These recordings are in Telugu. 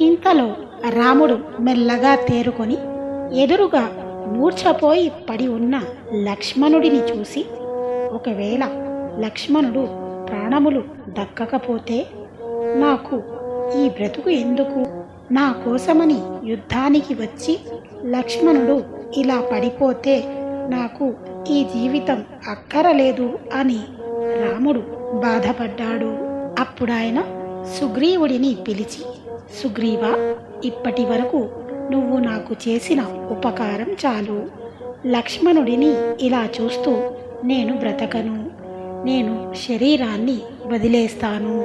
ఇంతలో రాముడు మెల్లగా తేరుకొని ఎదురుగా మూర్ఛపోయి పడి ఉన్న లక్ష్మణుడిని చూసి ఒకవేళ లక్ష్మణుడు ప్రాణములు దక్కకపోతే నాకు ఈ బ్రతుకు ఎందుకు? నా కోసమని యుద్ధానికి వచ్చి లక్ష్మణుడు ఇలా పడిపోతే నాకు ఈ జీవితం అక్కరలేదు అని రాముడు బాధపడ్డాడు. అప్పుడాయన సుగ్రీవుడిని పిలిచి సుగ్రీవా ఇప్పటి వరకు నువ్వు నాకు చేసిన ఉపకారం చాలు. లక్ష్మణుడిని ఇలా చూస్తూ నేను బ్రతకను. నేను శరీరాన్ని వదిలేస్తాను.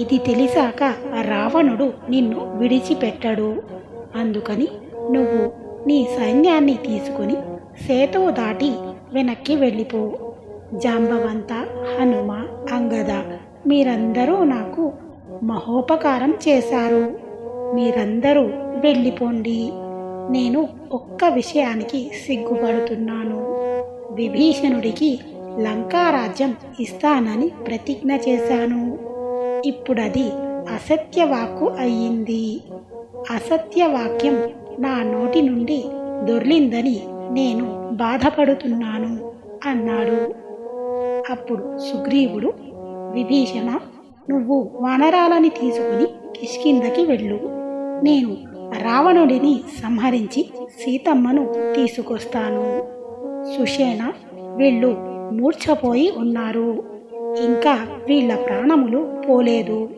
ఇది తెలిసాక రావణుడు నిన్ను విడిచిపెట్టడు. అందుకని నువ్వు నీ సైన్యాన్ని తీసుకుని సేతువు దాటి వెనక్కి వెళ్ళిపో. జాంబవంత హనుమ అంగద మీరందరూ నాకు మహోపకారం చేశారు. మీరందరూ వెళ్ళిపోండి. నేను ఒక్క విషయానికి సిగ్గుపడుతున్నాను. విభీషణుడికి లంకారాజ్యం ఇస్తానని ప్రతిజ్ఞ చేశాను. ఇప్పుడది అసత్యవాక్కు అయ్యింది. అసత్యవాక్యం నా నోటి నుండి దొర్లిందని నేను బాధపడుతున్నాను అన్నాడు. అప్పుడు సుగ్రీవుడు విభీషణ నువ్వు వానరాలని తీసుకుని కిష్కిందకి వెళ్ళు. నేను రావణుడిని సంహరించి సీతమ్మను తీసుకొస్తాను. సుషేణ వీళ్ళు మూర్ఛపోయి ఉన్నారు. ఇంకా వీళ్ళ ప్రాణములు పోలేదు.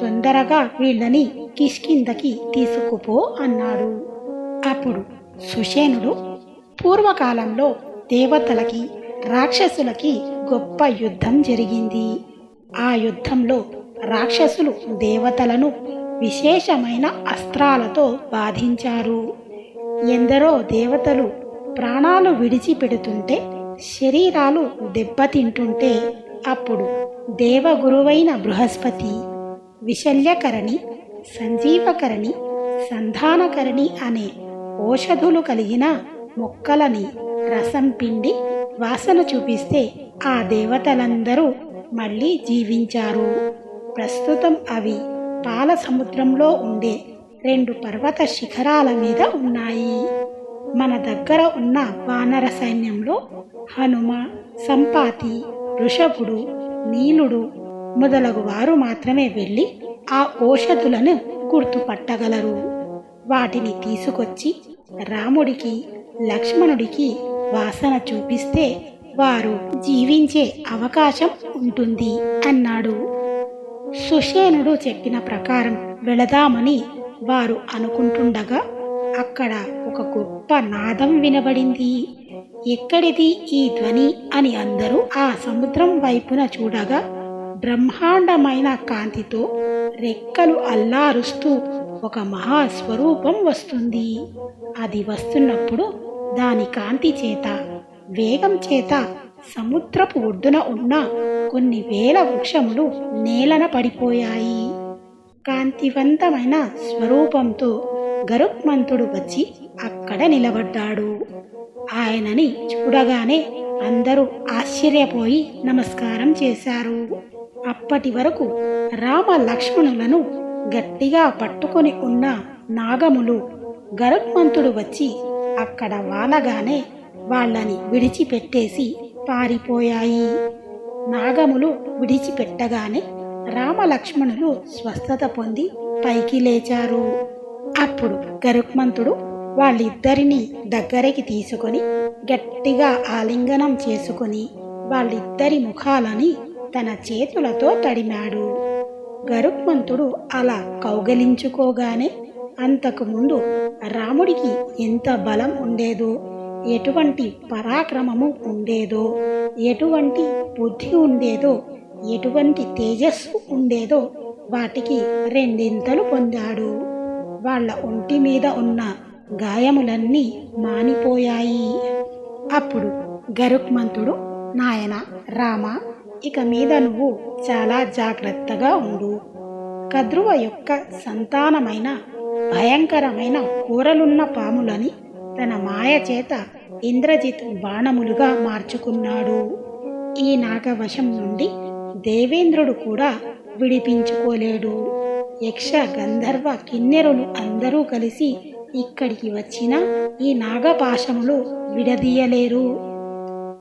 తొందరగా వీళ్ళని కిష్కిందకి తీసుకుపో అన్నాడు. అప్పుడు సుషేనుడు పూర్వకాలంలో దేవతలకి రాక్షసులకి గొప్ప యుద్ధం జరిగింది. ఆ యుద్ధంలో రాక్షసులు దేవతలను విశేషమైన అస్త్రాలతో బాధించారు. ఎందరో దేవతలు ప్రాణాలు విడిచిపెడుతుంటే శరీరాలు దెబ్బతింటుంటే అప్పుడు దేవగురువైన బృహస్పతి విశల్యకరణి సంజీవకరణి సంధానకరణి అనే ఓషధులు కలిగిన మొక్కలని రసం పిండి వాసన చూపిస్తే ఆ దేవతలందరూ మళ్ళీ జీవించారు. ప్రస్తుతం అవి పాల సముద్రంలో ఉండే రెండు పర్వత శిఖరాల మీద ఉన్నాయి. మన దగ్గర ఉన్న వానర సైన్యంలో హనుమ సంపాతి వృషభుడు నీలుడు మొదలగు వారు మాత్రమే వెళ్ళి ఆ ఓషధులను గుర్తుపట్టగలరు. వాటిని తీసుకొచ్చి రాముడికి లక్ష్మణుడికి వాసన చూపిస్తే వారు జీవించే అవకాశం ఉంటుంది అన్నాడు. సుషేనుడు చెప్పిన ప్రకారం వెళదామని వారు అనుకుంటుండగా అక్కడ ఒక గొప్ప నాదం వినబడింది. ఎక్కడిది ఈ ధ్వని అని అందరూ ఆ సముద్రం వైపున చూడగా బ్రహ్మాండమైన కాంతితో రెక్కలు అల్లారుస్తూ ఒక మహాస్వరూపం వస్తుంది. అది వస్తున్నప్పుడు దాని కాంతి చేత వేగం చేత సముద్రపు ఒడ్డున ఉన్న కొన్ని వేల వృక్షములు నేలన పడిపోయాయి. కాంతివంతమైన స్వరూపంతో గరుత్మంతుడు వచ్చి అక్కడ నిలబడ్డాడు. ఆయనని చూడగానే అందరూ ఆశ్చర్యపోయి నమస్కారం చేశారు. అప్పటి వరకు రామ లక్ష్మణులను గట్టిగా పట్టుకొని ఉన్న నాగములు గరుత్మంతుడు వచ్చి అక్కడ వాలగానే వాళ్ళని విడిచిపెట్టేసి పారిపోయాయి. నాగములు విడిచిపెట్టగానే రామలక్ష్మణులు స్వస్థత పొంది పైకి లేచారు. అప్పుడు గరుక్మంతుడు వాళ్ళిద్దరిని దగ్గరికి తీసుకొని గట్టిగా ఆలింగనం చేసుకొని వాళ్ళిద్దరి ముఖాలని తన చేతులతో తడిమాడు. గరుక్మంతుడు అలా కౌగలించుకోగానే అంతకుముందు రాముడికి ఎంత బలం ఉండేదో ఎటువంటి పరాక్రమము ఉండేదో ఎటువంటి బుద్ధి ఉండేదో ఎటువంటి తేజస్సు ఉండేదో వాటికి రెండింతలు పొందాడు. వాళ్ళ ఒంటి మీద ఉన్న గాయములన్నీ మానిపోయాయి. అప్పుడు గరుక్మంతుడు నాయన రామ ఇక మీద నువ్వు చాలా జాగ్రత్తగా ఉండు. కద్రువ యొక్క సంతానమైన భయంకరమైన కూరలున్న పాములని తన మాయ చేత ఇంద్రజిత్ బాణములుగా మార్చుకున్నాడు. ఈ నాగవశం నుండి దేవేంద్రుడు కూడా విడిపించుకోలేడు. యక్ష గంధర్వ కిన్నెరులు అందరూ కలిసి ఇక్కడికి వచ్చిన ఈ నాగపాశములు విడదీయలేరు.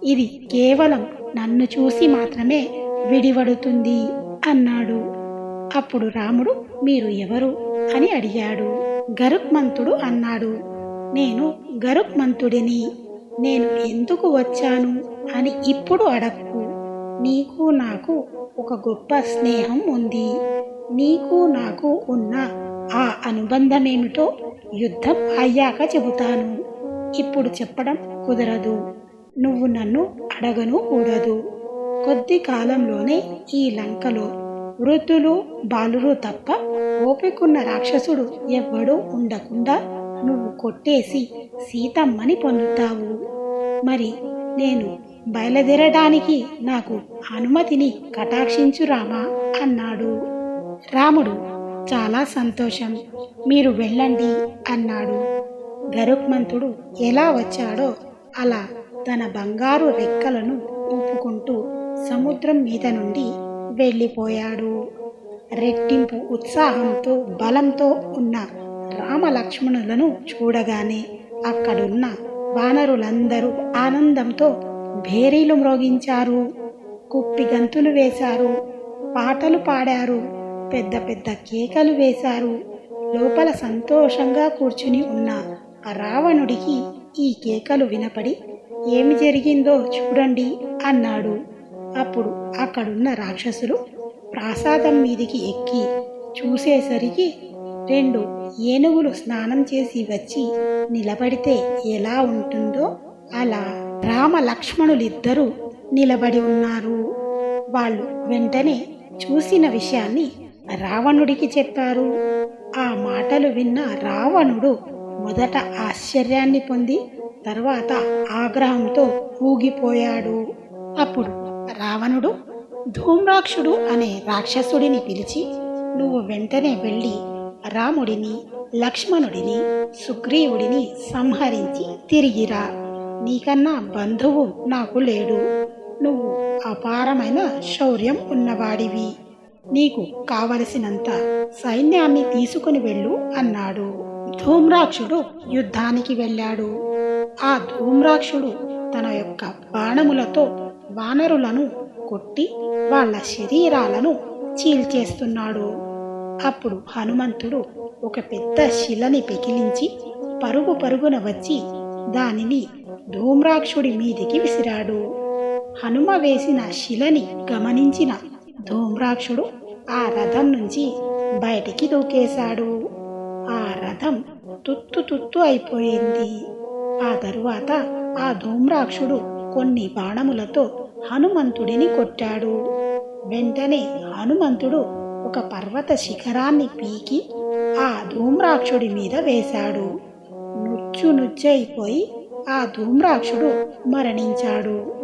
ఇది కేవలం నన్ను చూసి మాత్రమే విడివడుతుంది అన్నాడు. అప్పుడు రాముడు మీరు ఎవరు? అని అడిగాడు. గరుత్మంతుడు అన్నాడు నేను గరుక్మంతుడిని. నేను ఎందుకు వచ్చాను అని ఇప్పుడు అడక్కు. నీకు నాకు ఒక గొప్ప స్నేహం ఉంది. నీకు నాకు ఉన్న ఆ అనుబంధమేమిటో యుద్ధం అయ్యాక చెబుతాను. ఇప్పుడు చెప్పడం కుదరదు. నువ్వు నన్ను అడగను కూడదు. కొద్ది కాలంలోనే ఈ లంకలో వృద్ధులు బాలురు తప్ప ఓపికున్న రాక్షసుడు ఎవ్వడూ ఉండకుండా నువ్వు కొట్టేసి సీతమ్మని పొందుతావు. మరి నేను బయలుదేరడానికి నాకు అనుమతిని కటాక్షించు రామా? అన్నాడు. రాముడు చాలా సంతోషం. మీరు వెళ్ళండి అన్నాడు. గరుక్మంతుడు ఎలా వచ్చాడో అలా తన బంగారు రెక్కలను ఊపుకుంటూ సముద్రం మీద నుండి వెళ్ళిపోయాడు. రెట్టింపు ఉత్సాహంతో బలంతో ఉన్న రామలక్ష్మణులను చూడగానే అక్కడున్న వానరులందరూ ఆనందంతో భేరీలు మ్రోగించారు. కుప్పి గంతులు వేశారు. పాటలు పాడారు. పెద్ద పెద్ద కేకలు వేశారు. లోపల సంతోషంగా కూర్చుని ఉన్న రావణుడికి ఈ కేకలు వినపడి ఏమి జరిగిందో చూడండి అన్నాడు. అప్పుడు అక్కడున్న రాక్షసులు ప్రాసాదం మీదికి ఎక్కి చూసేసరికి రెండు ఏనుగులు స్నానం చేసి వచ్చి నిలబడితే ఎలా ఉంటుందో అలా రామ లక్ష్మణులిద్దరూ నిలబడి ఉన్నారు. వాళ్ళు వెంటనే చూసిన విషయాన్ని రావణుడికి చెప్పారు. ఆ మాటలు విన్న రావణుడు మొదట ఆశ్చర్యాన్ని పొంది తర్వాత ఆగ్రహంతో ఊగిపోయాడు. అప్పుడు రావణుడు ధూమ్రాక్షుడు అనే రాక్షసుడిని పిలిచి నువ్వు వెంటనే వెళ్ళి రాముడిని లక్ష్మణుడిని సుగ్రీవుడిని సంహరించి తిరిగిరా. నీకన్నా బంధువు నాకు లేడు. నువ్వు అపారమైన శౌర్యం ఉన్నవాడివి. నీకు కావలసినంత సైన్యాన్ని తీసుకుని వెళ్ళు అన్నాడు. ధూమ్రాక్షుడు యుద్ధానికి వెళ్ళాడు. ఆ ధూమ్రాక్షుడు తన యొక్క బాణములతో వానరులను కొట్టి వాళ్ళ శరీరాలను చీల్చేస్తున్నాడు. అప్పుడు హనుమంతుడు ఒక పెద్ద శిలని పెకిలించి పరుగు పరుగున వచ్చి దానిని ధూమ్రాక్షుడి మీదికి విసిరాడు. హనుమ వేసిన శిలని గమనించిన ధూమ్రాక్షుడు ఆ రథం నుంచి బయటికి దూకేశాడు. ఆ రథం తుత్తు తుత్తు అయిపోయింది. ఆ తరువాత ఆ ధూమ్రాక్షుడు కొన్ని బాణములతో హనుమంతుడిని కొట్టాడు. వెంటనే హనుమంతుడు ఒక పర్వత శిఖరాన్ని పీకి ఆ ధూమ్రాక్షుడి మీద వేశాడు. నుచ్చు నుచ్చైపోయి ఆ ధూమ్రాక్షుడు మరణించాడు.